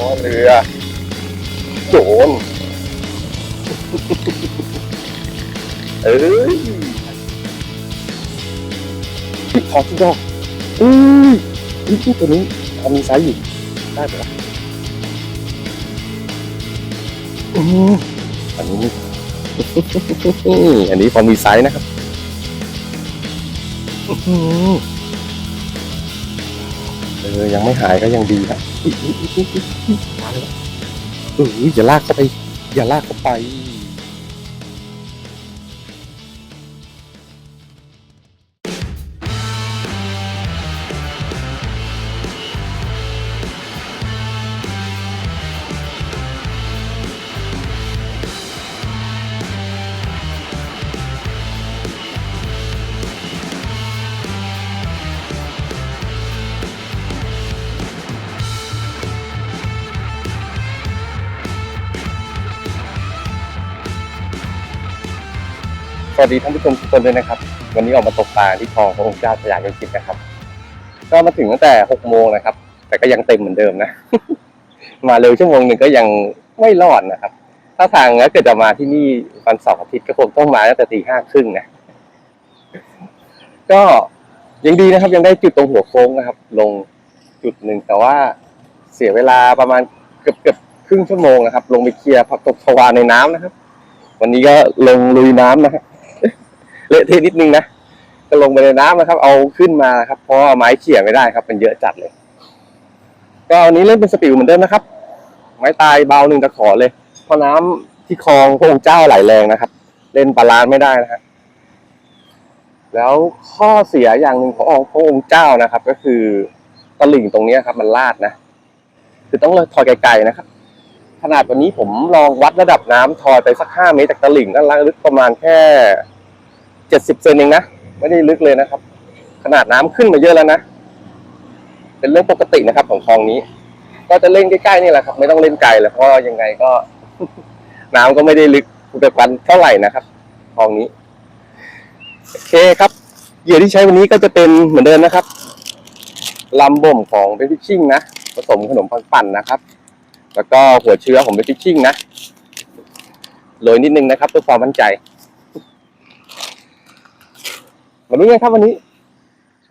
อ๋อเรือ โจนเอ้ยพี่ขอที่ดอกอ้ยพี่ตัวนี้พอมีไซส์อยู่ได้ปะอืมอันนี้อันนี้พอมีไซส์นะครับอื้อหือเออยังไม่หายก็ยังดีครับ อุ๊ยอุ๊ยอุ๊ยอุ๊ยมาแล้วเอออย่าลากเข้าไป อย่าลากเข้าไป วัสดีท่านผู้ชมทุกคนด้วยนะครับ วันนี้ออกมาตกปลาที่คลองพระองค์เจ้าสยามยนต์จิตนะครับ ก็มาถึงตั้งแต่หกโมงนะครับ แต่ก็ยังเต็มเหมือนเดิมนะ มาเร็วชั่วโมงหนึ่งก็ยังไม่รอดนะครับ ถ้าทางถ้าเกิดจะมาที่นี่วันเสาร์อาทิตย์ก็คงต้องมาตั้งแต่ตีห้าครึ่งนะ ก็ยังดีนะครับ ยังได้จุดตรงหัวโค้งนะครับ ลงจุดหนึ่งแต่ว่าเสียเวลาประมาณเกือบเกือบครึ่งชั่วโมงนะครับ ลงไปเคลียร์ผักตบชวาในน้ำนะครับ วันนี้ก็ลงลุยน้ำนะครับ เละเทะนิดนึงนะก็ลงไปในน้ำนะครับ เอาขึ้นมาครับเพราะว่าไม้เขี่ยไม่ได้ครับ มันเยอะจัดเลย ก็วันนี้เล่นเป็นสปิวเหมือนเดิมนะครับ ไม้ตายเบาหนึ่งตะขอเลยเพราะน้ำที่คลองพระองค์เจ้าไหลแรงนะครับ เล่นบาลานไม่ได้นะฮะแล้วข้อเสียอย่างหนึ่งของพระองค์เจ้านะครับ ก็คือตลิ่งตรงนี้ครับ มันลาดนะคือต้องเลยถอยไกลๆนะครับ ขนาดวันนี้ผมลองวัดระดับน้ำทอยไปสักห้าเมตรจากตลิ่งก็ลึกประมาณแค่ เจ็ดสิบเซนเองนะ ไม่ได้ลึกเลยนะครับ ขนาดน้ำขึ้นมาเยอะแล้วนะ เป็นเรื่องปกตินะครับ ของคลองนี้ ก็จะเล่นใกล้ๆนี่แหละครับ ไม่ต้องเล่นไกลเลยเพราะยังไงก็ น้ำก็ไม่ได้ลึกแบบกันเท่าไหร่นะครับคลองนี้โอเคครับเหยื่อที่ใช้วันนี้ก็จะเป็นเหมือนเดิมนะครับลำบ่มของเบฟิชชิ่งนะผสมขนมปังปั่นนะครับ แล้วก็หัวเชื้อของเบฟิชชิ่งนะโรยนิดนึงนะครับเพื่อความมั่นใจ มาดูกันครับวันนี้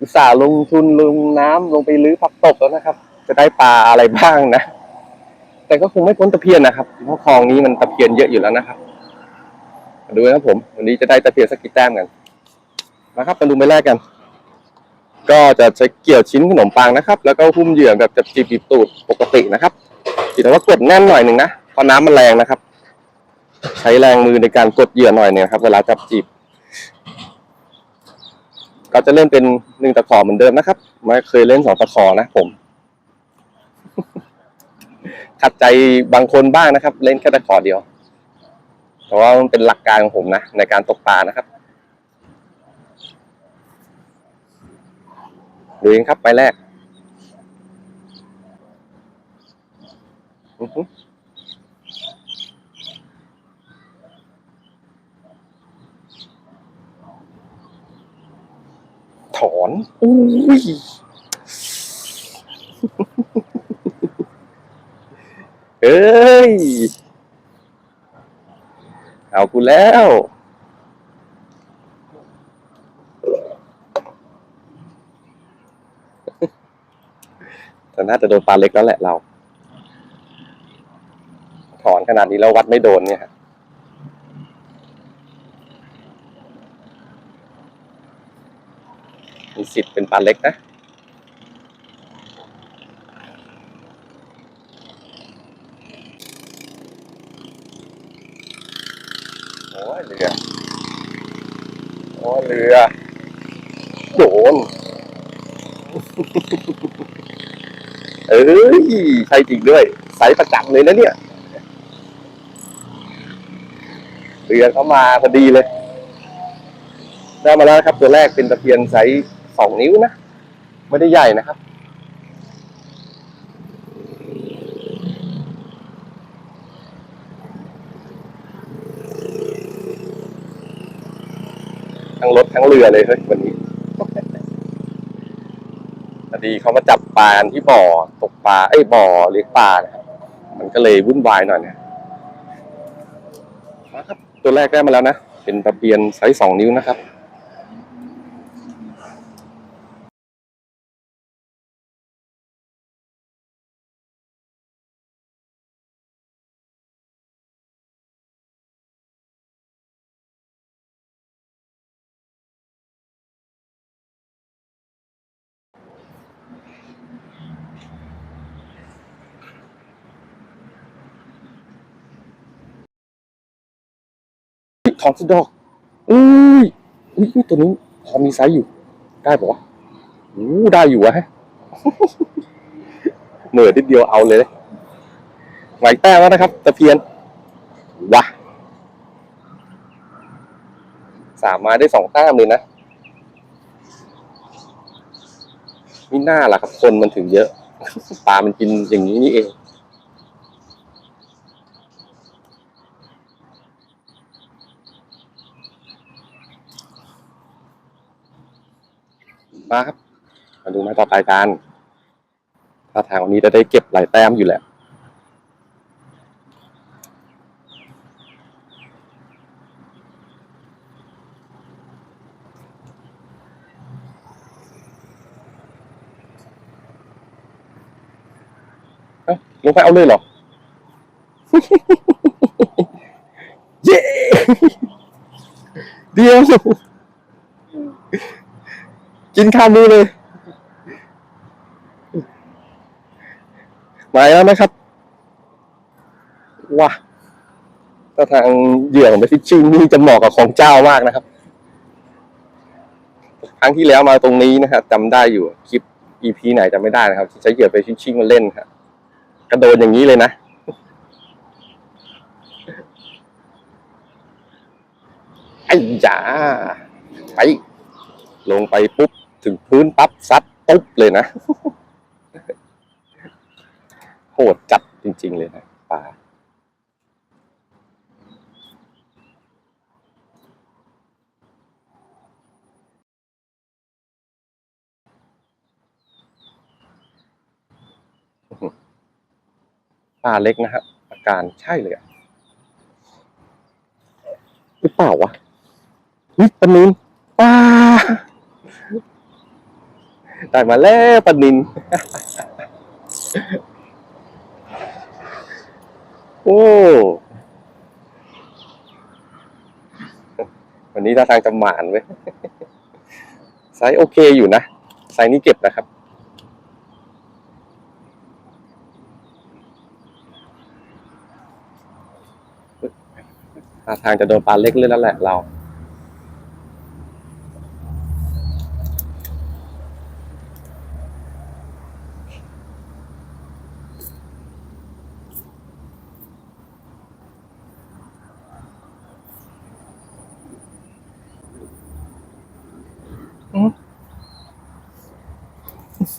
อุตส่าห์ลงทุนลงน้ำลงไปลื้อพักตกแล้วนะครับ จะได้ปลาอะไรบ้างนะ แต่ก็คงไม่พ้นตะเพียนนะครับเพราะคลองนี้มันตะเพียนเยอะอยู่แล้วนะครับมาดูนะครับผม วันนี้จะได้ตะเพียนสักกี่แต้มกันมาครับมาดูไปแรกกัน ก็จะใช้เกี่ยวชิ้นขนมปังนะครับ แล้วก็หุ้มเหยื่อแบบจับจีบีบตูดปกตินะครับแต่ว่ากดแน่นหน่อยหนึ่งนะเพราะน้ำมันแรงนะครับ ใช้แรงมือในการกดเหยื่อหน่อยเนี่ยครับ เวลาจับจีบ ก็จะเล่นเป็นหนึ่งตะขอเหมือนเดิมนะครับไม่เคยเล่นสองตะขอนะผม ขัดใจบางคนบ้างนะครับ เล่นแค่ตะขอเดียว แต่ว่ามันเป็นหลักการของผมนะในการตกปลานะครับดูเองครับไปแรก อือหื อถอนอุ้ยเอ้ย เอากูแล้วแต่น่าจะโดนปลาเล็กแล้วแหละเรา ถอนขนาดนี้แล้ววัดไม่โดนเนี่ยฮะ สิทธิ์เป็นปลาเล็กนะ โอ้เรือ โอ้เรือ โดน เอ้ย ใช่จริงด้วยไซส์ประจำเลยนะเนี่ย เรือเข้ามาพอดีเลยได้มาแล้วนะครับตัวแรกเป็นตะเพียนไซส์ สองนิ้วนะ ไม่ได้ใหญ่นะครับ ทั้งรถทั้งเรือเลยเฮ้ยวันนี้พอดีเขามาจับปลาที่บ่อตกปลาไอ้ยบ่อเลี้ยงปลานะครับมันก็เลยวุ่นวายหน่อยเนี่ยมาครับตัวแรกได้มาแล้วนะ เป็นตะเพียนไซส์สองนิ้วนะครับ ทองสุดดอกอุ้ยอุ้ยตัวนี้พอมีไซส์อยู่ ได้ปะวะอู้ได้อยู่วะฮะเหนื่อยนิดเดียวเอาเลยไหวแต้มแล้วนะครับตะเพียนวะสามไมาได้สองแต้มเลยนะมีหน้าล่ะครับคนมันถึงเยอะปลามันกินอย่างนี้นี่เอง มาครับมาดูไม้ต่อไปกันถ้าทางวันนี้จะได้เก็บหลายแต้มอยู่แหละเอ้าลงไปเอาเลยเหรอ เย้ เดียว กินข้าวมือเลยมาแล้วนะครับว้าถ้าทางเหยื่อของไปฟิชชิ่งนี่จะเหมาะกับของเจ้ามากนะครับ ครั้งที่แล้วมาตรงนี้นะครับจำได้อยู่คลิป EP ไหนจำไม่ได้นะครับ ที่ใช้เหยื่อไปฟิชชิ่งมาเล่นครับกระโดดอย่างนี้เลยนะไอ้ยาไปลงไปปุ๊บ ถึงพื้นปั๊บซัดตุ๊บเลยนะโหดจัดจริง ๆ เลยนะปลาปลาเล็กนะฮะอาการใช่เลยอะหรือเปล่าวะเฮ้ยปนินปลา ได้มาแล้วปนิน โอ้ วันนี้ท่าทางจะหมานเว้ยไซส์โอเคอยู่นะไซส์นี้เก็บนะครับท่าทางจะโดนปลาเล็กเลยแล้วแหละเรา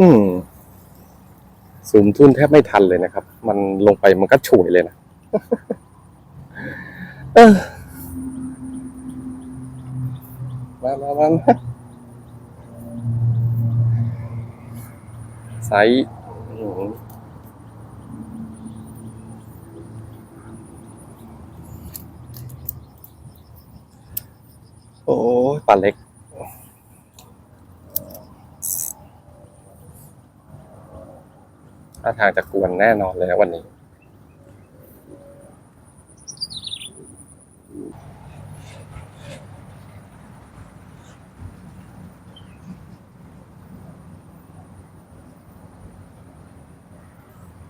อืมสูมทุนแทบไม่ทันเลยนะครับ มันลงไปมันก็ฉวยเลยนะมามามาไซส์โอ้ปลาเล็ก ท่าทางจะกวนแน่นอนเลยนะวันนี้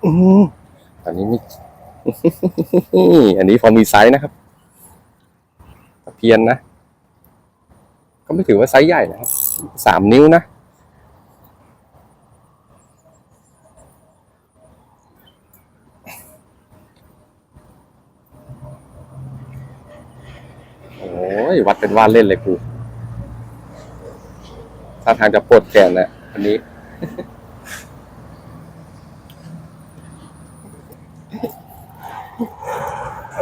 อืมอันนี้มี อันนี้พอมีไซส์นะครับตะเพียนนะ ก็ไม่ถือว่าไซส์ใหญ่นะครับสามนิ้วนะ ยวัดเป็นว่าเล่นเลยกูท่าทางจะปวดแขนนะอันนี้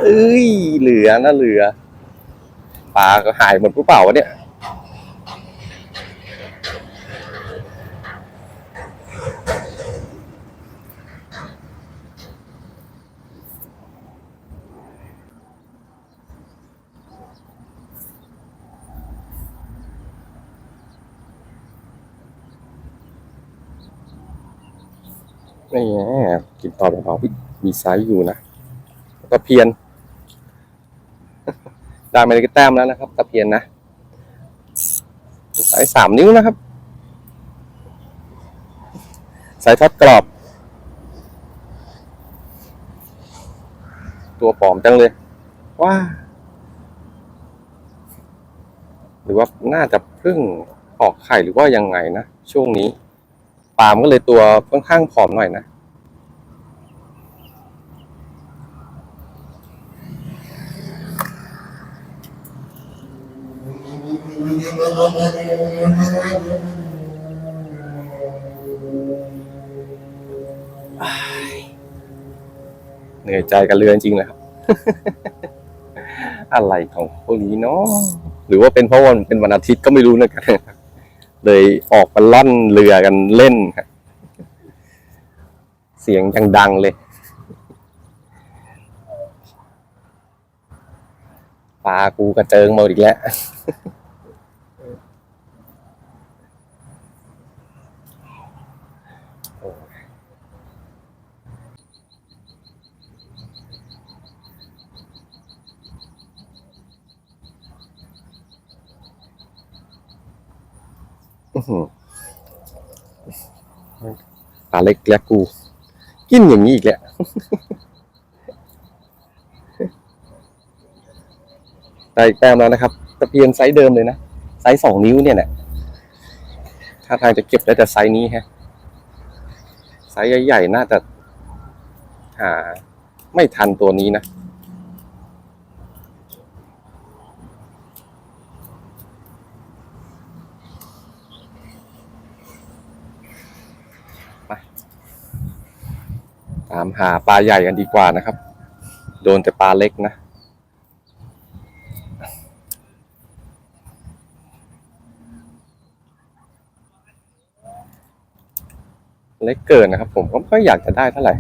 เอ้ย เหลือนะเหลือ ปลาก็หายหมดหรือเปล่าวะเนี่ย อ นี่ไงกินต่ ออุ๊ยมีไซส์อยู่นะตะเพียนได้มาเลยก็แต้มแล้วนะครับตะเพียนนะไซส์สามนิ้วนะครับไซส์ทอดกรอบ ตัวปลอมจังเลยว้าหรือว่าน่าจะเพิ่งออกไข่หรือว่ายังไงนะ ช่วงนี้ปลามก็เลยตัวค่อนข้างผอมหน่อยนะ เหนื่อยใจกันเรือจริงๆเลยครับ อะไรของพวกนี้เนาะหรือว่าเป็นเพราะวันเป็นวันอาทิตย์ก็ไม่รู้นะครับเลยออกมาล่อนเรือกันเล่นครับเสียงยังดังเลยปลากูกระเจิงหมดอีกแล้ว ปลาเล็กและกู กินอย่างนี้อีกแล้วได้แต้มแล้วนะครับตะเพียนไซส์เดิมเลยนะ ไซส์สองนิ้วเนี่ยแหละถ้าทางจะเก็บได้แต่ไซส์นี้ฮะ ไซส์ใหญ่ๆน่าจะหาไม่ทันตัวนี้นะามหาปลาใหญ่กันดีกว่านะครับ โดนแต่ปลาเล็กนะ เล็กเกินนะครับ ผมก็ไม่ค่อยอยากจะได้เท่าไหร่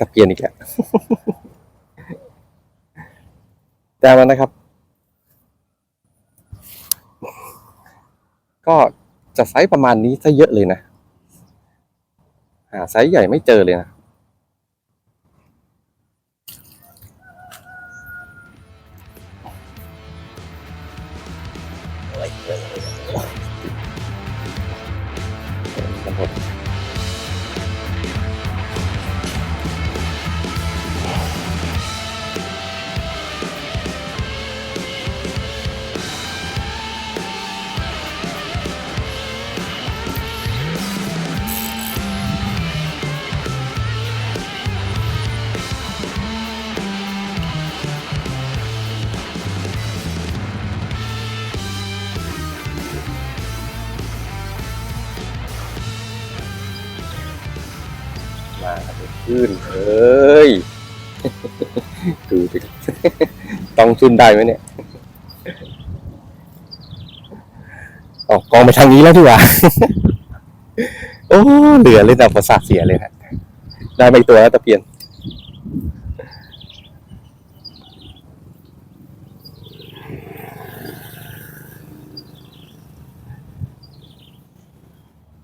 ตะเพียนอีกแล้วแต้มแล้วนะครับ ก็จะไซส์ประมาณนี้ซะเยอะเลยนะ หาไซส์ใหญ่ไม่เจอเลยนะ ดูดิต้องขึ้นได้ไหมเนี่ยออกกองไปทางนี้แล้วดีกว่า โอ้เหลือเลยแต่ประสาทเสียเลยนะได้ไปตัวแล้วตะเพียน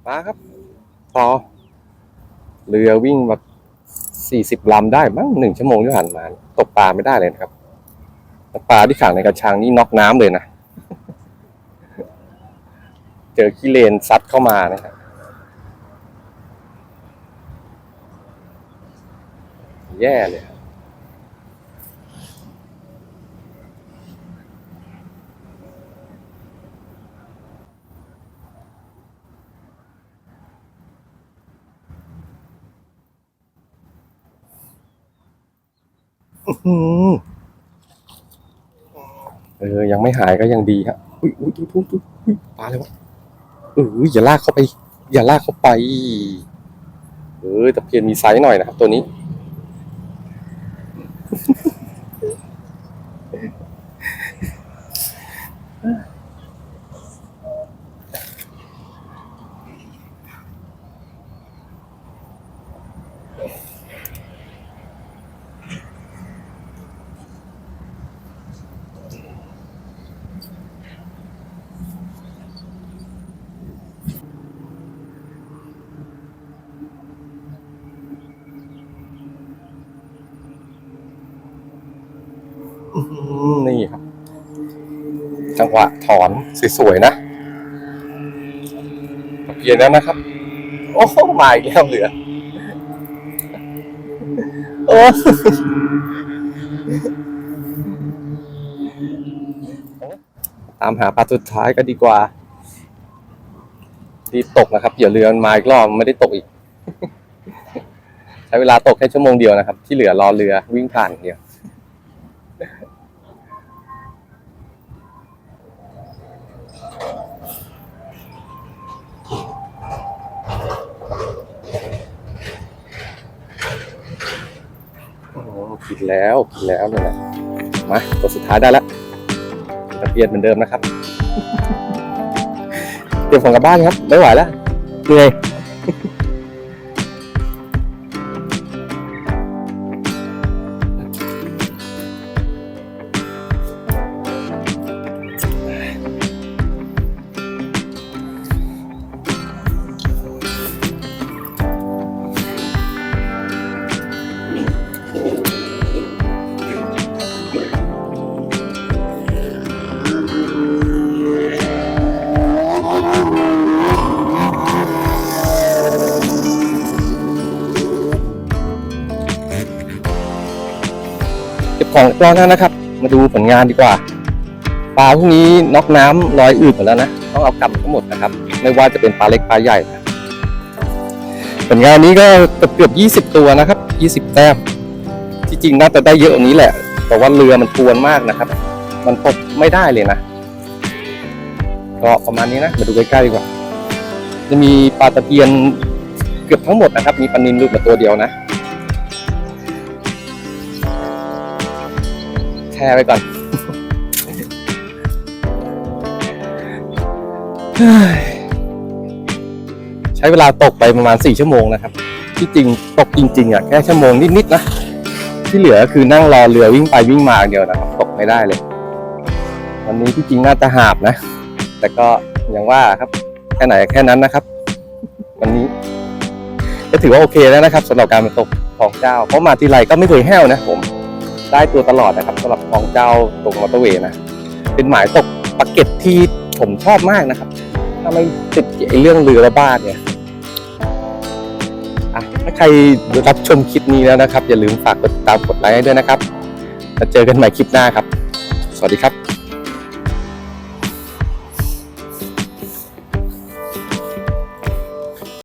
มาครับ พอ เรือวิ่งแบบ สี่สิบลำได้มั้งหนึ่งชั่วโมงที่ผ่านมา ตกปลาไม่ได้เลยนะครับปลาที่ขังในกระชังนี่น็อกน้ำเลยนะ เจอขี้เลนซัดเข้ามานะครับแย่เลย อื้อหือเออ ยังไม่หายก็ยังดีฮะอุ้ยอุ้ยอุ้ยอุ้ยอุ้ยอุ้ยปลาเลยวะเอออย่าลากเข้าไป อย่าลากเข้าไป เออตะเพียนมีไซส์หน่อยนะครับตัวนี้ นี่ครับ จังหวะถอนสวยๆนะเปลี่ยนแล้วนะครับ โอ้โหมาอีกแล้วเหลือโอ้ตามหาปลาสุดท้ายก็ดีกว่ารีบตกนะครับอย่าเรือมันมาอีกรอบไม่ได้ตกอีก ใช้เวลาตกแค่ชั่วโมงเดียวนะครับ ที่เหลือรอเรือวิ่งผ่านเดียว กินแล้วกินแล้วเนี่ยนะมาตัวสุดท้ายได้แล้วตะเกียนเหมือนเดิมนะครับ เตรียมของกลับบ้านครับไม่ไหวแล้วเหนื่อย ร้อยแล้วนะครับ มาดูผลงานดีกว่าปลาพวกนี้น็อกน้ำลอยอืดหมดแล้วนะต้องเอากลับทั้งหมดนะครับ ไม่ว่าจะเป็นปลาเล็กปลาใหญ่ผลงานนี้ก็เกือบยี่สิบตัวนะครับยี่สิบแต้มที่จริงน่าจะได้เยอะกว่านี้แหละ แต่ว่าเรือมันทวนมากนะครับ มันตกไม่ได้เลยนะก็ประมาณนี้นะมาดูใกล้ๆดีกว่า จะมีปลาตะเพียนเกือบทั้งหมดนะครับ มีปลานินลุดมาตัวเดียวนะ แช่ไว้ก่อนใช้เวลาตกไปประมาณสี่ชั่วโมงนะครับ ที่จริงตกจริง ๆอะแค่ชั่วโมงนิดๆนะ ที่เหลือคือนั่งรอเรือวิ่งไปวิ่งมาเดียวนะครับ ตกไม่ได้เลย วันนี้ที่จริงน่าจะหาบนะ แต่ก็อย่างว่าครับ แค่ไหนแค่นั้นนะครับ วันนี้ ก็ถือว่าโอเคแล้วนะครับสำหรับการมาตกของเจ้า เพราะมาทีไรก็ไม่เคยแห้วนะผม ได้ตัวตลอดนะครับสำหรับของเจ้าตรงมอเตอร์เวย์นะ เป็นหมายตกปาเก็ตที่ผมชอบมากนะครับ ถ้าไม่ติดไอเรื่องเรือระบาดเนี่ยอะถ้าใครรับชมคลิปนี้แล้วนะครับ อย่าลืมฝากกดติดตามกดไลค์ด้วยนะครับแล้วเจอกันใหม่คลิปหน้าครับ สวัสดีครับ